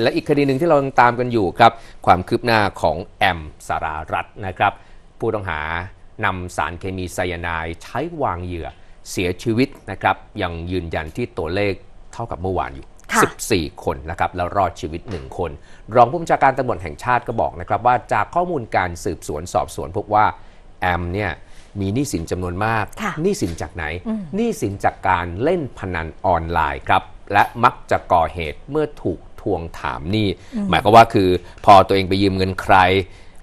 และอีกคดีหนึ่งที่เรายังตามกันอยู่ครับ ความคืบหน้าของแอมสารารัตน์นะครับ ผู้ต้องหานำสารเคมีไซยาไนด์ใช้วางเหยื่อเสียชีวิตนะครับ ยังยืนยันที่ตัวเลขเท่ากับเมื่อวานอยู่ค่ะ14 คนนะครับ แล้วรอดชีวิต 1 คน รองผู้บัญชาการตำรวจแห่งชาติก็บอกนะครับ ว่าจากข้อมูลการสืบสวนสอบสวนพบว่าแอมเนี่ยมีหนี้สินจำนวนมากค่ะหนี้สินจากไหนหนี้สินจากการเล่นพนันออนไลน์ครับและมักจะก่อเหตุเมื่อถูก ทวงถามหนี้หมายความว่าคือพอตัวเองไปยืมเงินใคร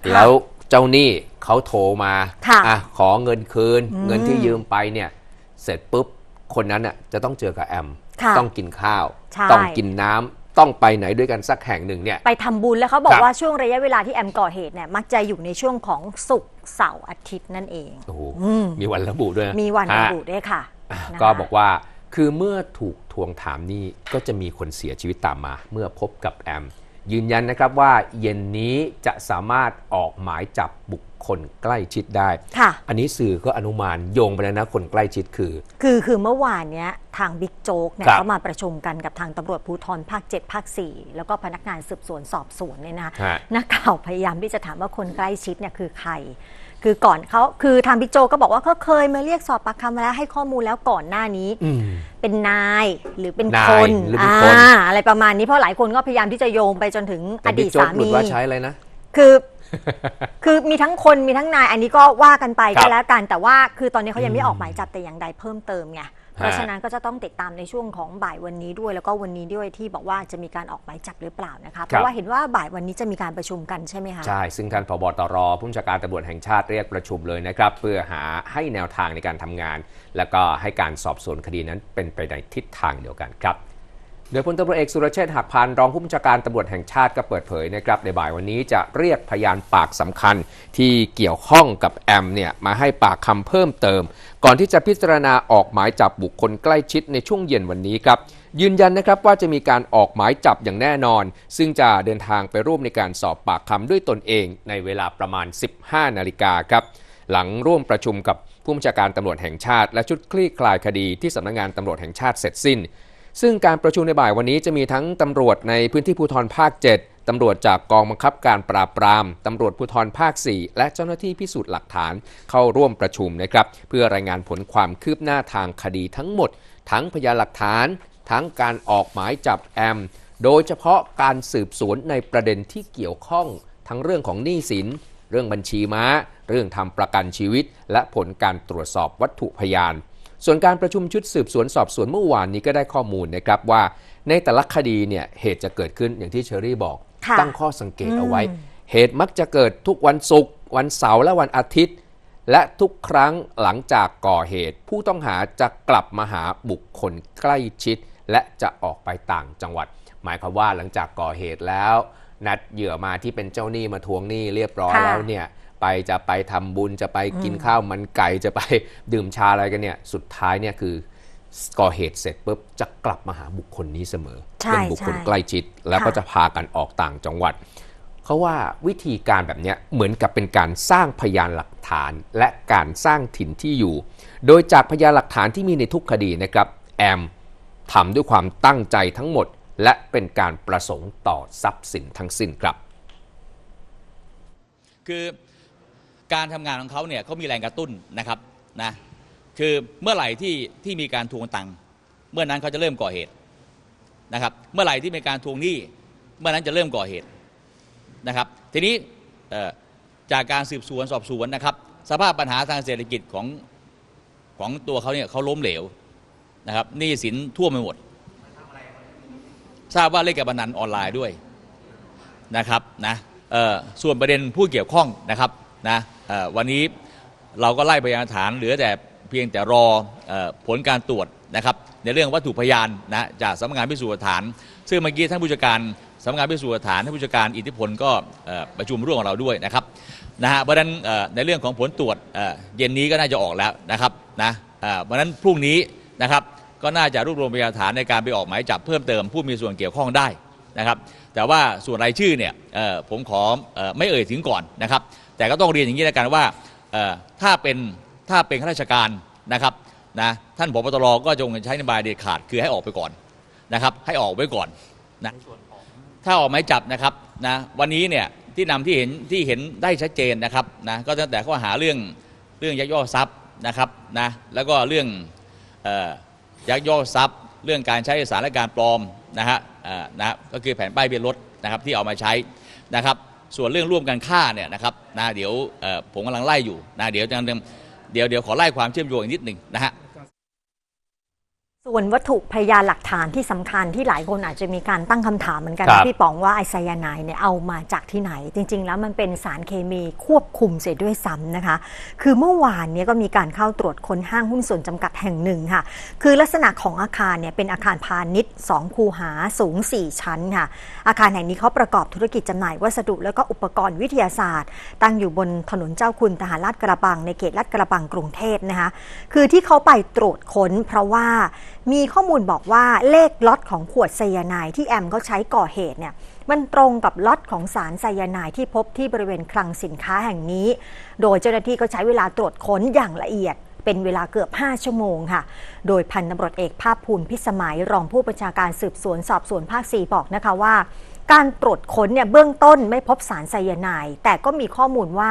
ค่ะแล้วเจ้าหนี้เขาโทรมาค่ะอะขอเงินคืน เงินที่ยืมไปเนี่ย เสร็จปุ๊บคนนั้นน่ะจะต้องเจอกับแอมค่ะต้องกินข้าวใช่ต้องกินน้ำต้องไปไหนด้วยกันสักแห่งหนึ่งเนี่ย ไปทำบุญแล้วเขาบอครักบว่าช่วงระยะเวลาที่แอมก่อเหตุเนี่ยมักจะอยู่ในช่วงของศุกร์เสาร์อาทิตย์นั่นเองโอ้โหอืมมีวันระบุด้วยะมีวันระฮะบุด้วยค่ะอะนะคะก็บอกว่า คือเมื่อถูกทวงถามหนี้ก็จะมีคนเสียชีวิตตามมา เมื่อพบกับแอม ยืนยันนะครับว่าเย็นนี้จะสามารถออกหมายจับบุคคลใกล้ชิดได้ ค่ะ อันนี้สื่อก็อนุมานโยงไปแล้วนะคนใกล้ชิดคือ คือคือเมื่อวานเนี้ยทางบิ๊กโจ๊กเนี่ยครับเขามาประชุมกันกับทางตำรวจภูธรภาค 7 ภาค 4 แล้วก็พนักงานสืบสวนสอบสวนเนี่ยนะฮะ นักข่าวพยายามที่จะถามว่าคนใกล้ชิดเนี่ยคือใคร คือก่อนเขาคือทางบิ๊กโจ๊กก็บอกว่าเขาเคยมาเรียกสอบปากคำมาแล้วให้ข้อมูลแล้วก่อนหน้านี้ อืม เป็นนายหรือเป็นนายคนหรือเป็นคนอ่าอะไรประมาณนี้เพราะหลายคนก็พยายามที่จะโยงไปจนถึงอแต่ดีบิ๊ตกโจ๊กสาหลุมี ดว่าใช้อะไรนะ คือ คือมีทั้งคนมีทั้งนายอันนี้ก็ว่ากันไปครัก็บแล้วกันแต่ว่าคือตอนนี้เขายังไม่อืมออกหมายจับแต่อย่างใดเพิ่มเติมไง เพราะฉะนั้นก็จะต้องติดตามในช่วงของบ่ายวันนี้ด้วย แล้วก็วันนี้ด้วยที่บอกว่าจะมีการออกหมายจับหรือเปล่านะคะเพราะว่าเห็นว่าบ่ายวันนี้จะมีการประชุมกันใช่ไหมคะใช่ซึ่งท่านผบตรผู้บัญชาการตำรวจแห่งชาติเรียกประชุมเลยนะครับเพื่อหาให้แนวทางในการทำงาน แล้วก็ให้การสอบสวนคดีนั้นเป็นไปในทิศทางเดียวกันครับ โดยพลตำรวจเอกสุรเชษฐ์หักพานรองผู้บัญชาการตำรวจแห่งชาติก็เปิดเผยนะครับในบ่ายวันนี้จะเรียกพยานปากสำคัญที่เกี่ยวข้องกับแอมเนี่ยมาให้ปากคำเพิ่มเติม ก่อนที่จะพิจารณาออกหมายจับบุคคลใกล้ชิดในช่วงเย็นวันนี้ครับยืนยันนะครับว่าจะมีการออกหมายจับอย่างแน่นอน ซึ่งจะเดินทางไปร่วมในการสอบปากคำด้วยตนเองในเวลาประมาณ 15 นาฬิกาครับหลังร่วมประชุมกับผู้บัญชาการตำรวจแห่งชาติ และชุดคลี่คลายคดีที่สำนักงานตำรวจแห่งชาติเสร็จสิ้น ซึ่งการประชุมในบ่ายวันนี้จะมีทั้งตำรวจในพื้นที่ภูธรภาค 7 ตำรวจจากกองบังคับการปราบปราม ตำรวจภูธรภาค 4 และเจ้าหน้าที่พิสูจน์หลักฐานเข้าร่วมประชุมนะครับ เพื่อรายงานผลความคืบหน้าทางคดีทั้งหมด ทั้งพยานหลักฐาน ทั้งการออกหมายจับแอม โดยเฉพาะการสืบสวนในประเด็นที่เกี่ยวข้อง ทั้งเรื่องของหนี้สิน เรื่องบัญชีม้า เรื่องทำประกันชีวิต และผลการตรวจสอบวัตถุพยาน ส่วนการประชุมชุดสืบสวนสอบสวนเมื่อวานนี้ก็ได้ข้อมูลนะครับว่าในแต่ละคดีเนี่ยเหตุจะเกิดขึ้นอย่างที่เชอรี่บอกค่ะตั้งข้อสังเกตเอาไว้ เหตุมักจะเกิดทุกวันศุกร์วันเสาร์และวันอาทิตย์ และทุกครั้งหลังจากก่อเหตุ ผู้ต้องหาจะกลับมาหาบุคคลใกล้ชิด และจะออกไปต่างจังหวัด หมายความว่าหลังจากก่อเหตุแล้ว นัดเหยื่อมาที่เป็นเจ้าหนี้มาทวงหนี้เรียบร้อยค่ะแล้วเนี่ย ไปจะไปทำบุญจะไปกินข้าวมันไก่จะไปดื่มชาอะไรกันเนี่ยสุดท้ายเนี่ยคือก่อเหตุเสร็จปุ๊บจะกลับมาหาบุคคลนี้เสมอใช่เป็นบุคคลใช่ใกล้ชิด แล้วก็ค่ะจะพากันออกต่างจังหวัดเขาว่าวิธีการแบบเนี้ยเหมือนกับเป็นการสร้างพยานหลักฐานและการสร้างถิ่นที่อยู่ โดยจากพยานหลักฐานที่มีในทุกคดีนะครับแอมทำด้วยความตั้งใจทั้งหมด และเป็นการประสงค์ต่อทรัพย์สินทั้งสิ้นครับ คือ การทำงานของเขาเนี่ยเขามีแรงกระตุ้นนะครับนะคือเมื่อไหร่ที่ที่มีการทวงตังค์เมื่อนั้นเขาจะเริ่มก่อเหตุนะครับเมื่อไหร่ที่มีการทวงหนี้เมื่อนั้นจะเริ่มก่อเหตุนะครับ ทีนี้จากการสืบสวนสอบสวนนะครับ สภาพปัญหาทางเศรษฐกิจของของตัวเขาเนี่ยเขาล้มเหลวนะครับหนี้สินท่วมไปหมด ทราบว่าเล่นการพนันออนไลน์ด้วยนะครับนะเออส่วนประเด็นผู้เกี่ยวข้องนะครับ นะวันนี้เราก็ไล่พยานฐานเหลือแต่เพียงแต่รอผลการตรวจนะครับในเรื่องวัตถุพยานนะจากสำนักงานพิสูจน์หลักฐาน ซึ่งเมื่อกี้ท่านผู้จัดการสำนักงานพิสูจน์หลักฐานท่านผู้จัดการอิทธิพลก็ประชุมร่วมกับเราด้วยนะครับนะฮะเพราะนั้นในเรื่องของผลตรวจเย็นนี้ก็น่าจะออกแล้วนะครับนะเพราะนั้นพรุ่งนี้นะครับก็น่าจะรวบรวมพยานฐานในการไปออกหมายจับเพิ่มเติมผู้มีส่วนเกี่ยวข้องได้นะครับแต่ว่าส่วนรายชื่อเนี่ยผมขอไม่เอ่ยถึงก่อนนะครับ แต่ก็ต้องเรียนอย่างนี้แล้วกันว่าถ้าเป็นถ้าเป็นข้าราชการนะครับนะท่านผบตรก็จงใช้นโยบายเด็ดขาดคือให้ออกไปก่อนนะครับให้ออกไว้ก่อนนะถ้าออกหมายจับนะครับนะวันนี้เนี่ยที่นำที่เห็นที่เห็นได้ชัดเจนนะครับนะก็ตั้งแต่ข้อหาเรื่องเรื่องยักยอกทรัพย์นะครับนะแล้วก็เรื่องออยักยอกทรัพย์ เรื่องการใช้สารและการปลอมนะฮะนะก็คือแผนป้ายเบียนรถนะครับที่เอามาใช้นะครับ ส่วนเรื่องร่วมกันฆ่าเนี่ยนะครับนะเดี๋ยวผมกำลังไล่อยู่นะเดี๋ยวจะเดี๋ยวเดี๋ยวขอไล่ความเชื่อมโยงอีกนิดหนึ่งนะฮะ ส่วนวัตถุพยานหลักฐานที่สำคัญที่หลายคนอาจจะมีการตั้งคำถามเหมือนกันครันะบพี่ป๋องว่าไอไซยาไนด์เนี่ยเอามาจากที่ไหน จริง ๆ แล้วมันเป็นสารเคมีควบคุมเสียด้วยซ้ำนะคะ คือเมื่อวานเนี้ก็มีการเข้าตรวจค้นห้างหุ้นส่วนจำกัดแห่งหนึ่งค่ะ คือลักษณะของอาคารเนี่ยเป็นอาคารพาณิชย์ 2 คูหาสูง 4 ชั้นค่ะ อาคารแห่งนี้เขาประกอบธุรกิจจำหน่ายวัสดุและก็อุปกรณ์วิทยาศาสตร์ ตั้งอยู่บนถนนเจ้าคุณทหารลาดกระบังในเขตลาดกระบังกรุงเทพนะคะคือที่เขาไปตรวจค้นเพราะว่า มีข้อมูลบอกว่าเลขล็อตของขวดไซยาไนที่แอมเขาใช้ก่อเหตุเนี่ยมันตรงกับล็อตของสารไซยาไนที่พบที่บริเวณคลังสินค้าแห่งนี้ โดยเจ้าหน้าที่ก็ใช้เวลาตรวจค้นอย่างละเอียดเป็นเวลาเกือบ 5 ชั่วโมงค่ะ โดยพันตำรวจเอกภาคภูมิพิสมัย รองผู้บัญชาการสืบสวนสอบสวนภาค 4 บอกนะคะว่า การตรวจค้นเนี่ยเบื้องต้นไม่พบสารไซยาไนด์แต่ก็มีข้อมูลว่า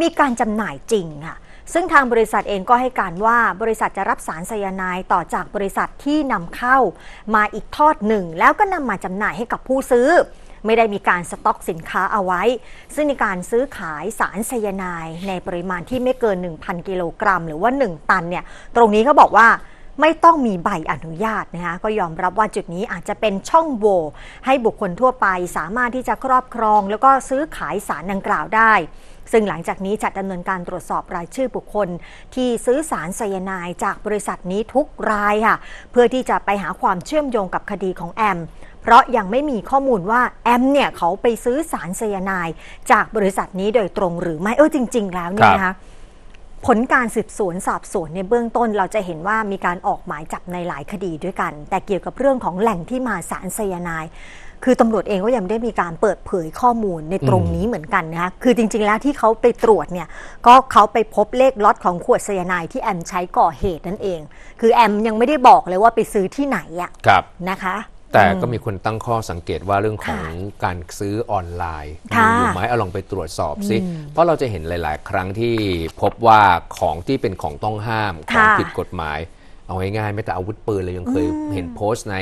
มีการจำหน่ายจริงค่ะ ซึ่งทางบริษัทเองก็ให้การว่าบริษัทจะรับสารไซยาไนด์ต่อจากบริษัทที่นำเข้า มาอีกทอดหนึ่ง แล้วก็นำมาจำหน่ายให้กับผู้ซื้อ ไม่ได้มีการสต็อกสินค้าเอาไว้ ซึ่งในการซื้อขายสารไซยาไนด์ในปริมาณที่ไม่เกิน 1,000 กิโลกรัม หรือว่า 1 ตันเนี่ยตรงนี้เขาบอกว่าไม่ต้องมีใบอนุญาตนะคะก็ยอมรับว่าจุดนี้อาจจะเป็นช่องโหว่ให้บุคคลทั่วไปสามารถที่จะครอบครอง แล้วก็ซื้อขายสารดังกล่าวได้ ซึ่งหลังจากนี้จะดำเนินการตรวจสอบรายชื่อบุคคล ที่ซื้อสารไซยาไนด์จากบริษัทนี้ทุกรายค่ะ เพื่อที่จะไปหาความเชื่อมโยงกับคดีของแอม เพราะยังไม่มีข้อมูลว่าแอมเนี่ยเขาไปซื้อสารไซยาไนด์จากบริษัทนี้โดยตรงหรือไม่เออจริง ๆ แล้วเนี่ยนะคะผลการสืบสวนสอบสวนในเบื้องต้นเราจะเห็นว่ามีการออกหมายจับในหลายคดีด้วยกัน แต่เกี่ยวกับเรื่องของแหล่งที่มาสารไซยาไนด์ คือตำรวจเองก็ยังไม่ได้มีการเปิดเผยข้อมูลในตรงนี้เหมือนกันนะคะคือจริง ๆ แล้วที่เขาไปตรวจเนี่ยก็เขาไปพบเลขล็อตของขวดไซยาไนด์ที่แอมใช้ก่อเหตุนั่นเอง คือแอมยังไม่ได้บอกเลยว่าไปซื้อที่ไหนอะครับนะคะ แต่ก็มีคนตั้งข้อสังเกตว่าเรื่องของค่ะการซื้อออนไลน์ค่ะมีอยู่ไหมเอาลองไปตรวจสอบซิเพราะเราจะเห็นหลาย ๆ ครั้งที่พบว่าของที่เป็นของต้องห้ามของค่ะผิดกฎหมาย เอาง่ายๆไม่แต่อาวุธปืนเลยยังเคยเห็นโพสต์ใน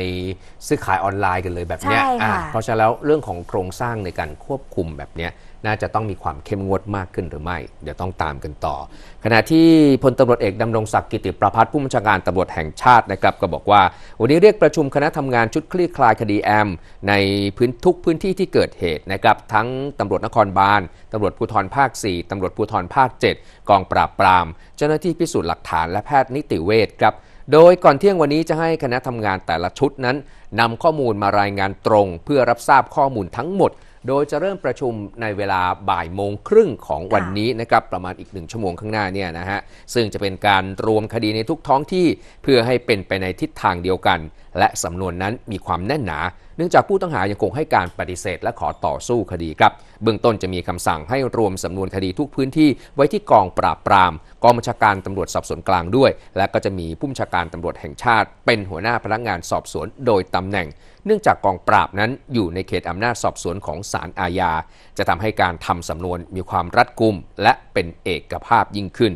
ซื้อขายออนไลน์กันเลยแบบเนี้ยใช่ค่ะอะเพราะฉะนั้นแล้วเรื่องของโครงสร้างในการควบคุมแบบเนี้ยน่าจะต้องมีความเข้มงวดมากขึ้นหรือไม่ เดี๋ยวต้องตามกันต่อ ขณะที่พลตำรวจเอกดำรงศักดิ์กิติประพัฒน์ผู้บัญชาการตำรวจแห่งชาตินะครับก็บอกว่า วันนี้เรียกประชุมคณะทำงานชุดคลี่คลายคดีแอม ในพื้นทุกพื้นที่ที่เกิดเหตุนะครับทั้งตำรวจนครบาลตำรวจภูธรภาค 4ตำรวจภูธรภาค 7 กองปราบปราม เจ้าหน้าที่พิสูจน์หลักฐานและแพทย์นิติเวชครับ โดยก่อนเที่ยงวันนี้จะให้คณะทำงานแต่ละชุดนั้นนำข้อมูลมารายงานตรง เพื่อรับทราบข้อมูลทั้งหมด โดยจะเริ่มประชุมในเวลาบ่ายโมงครึ่งของวันนี้นะครับประมาณอีกหนึ่งชั่วโมงข้างหน้าเนี่ยนะฮะซึ่งจะเป็นการรวมคดีในทุกท้องที่ เพื่อให้เป็นไปในทิศทางเดียวกัน และสำนวนนั้นมีความแน่นหนา เนื่องจากผู้ต้องหายังคงให้การปฏิเสธและขอต่อสู้คดีครับ เบื้องต้นจะมีคำสั่งให้รวมสำนวนคดีทุกพื้นที่ไว้ที่กองปราบปราม กองบัญชาการตำรวจสอบสวนกลางด้วย และก็จะมีผู้บัญชาการตำรวจแห่งชาติ เป็นหัวหน้าพนักงานสอบสวนโดยตำแหน่ง เนื่องจากกองปราบนั้นอยู่ในเขตอำนาจสอบสวนของศาลอาญาจะทำให้การทำสำนวนมีความรัดกุมและเป็นเอกภาพยิ่งขึ้น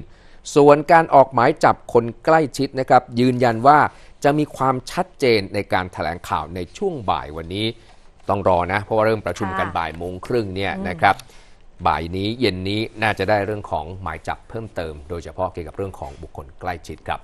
ส่วนการออกหมายจับคนใกล้ชิดนะครับยืนยันว่าจะมีความชัดเจนในการแถลงข่าวในช่วงบ่ายวันนี้ต้องรอนะ เพราะว่าเริ่มประชุมกันค่ะบ่ายโมงครึ่งเนี่ยนะครับบ่ายนี้เย็นนี้น่าจะได้เรื่องของหมายจับเพิ่มเติม โดยเฉพาะเกี่ยวกับเรื่องของบุคคลใกล้ชิดครับ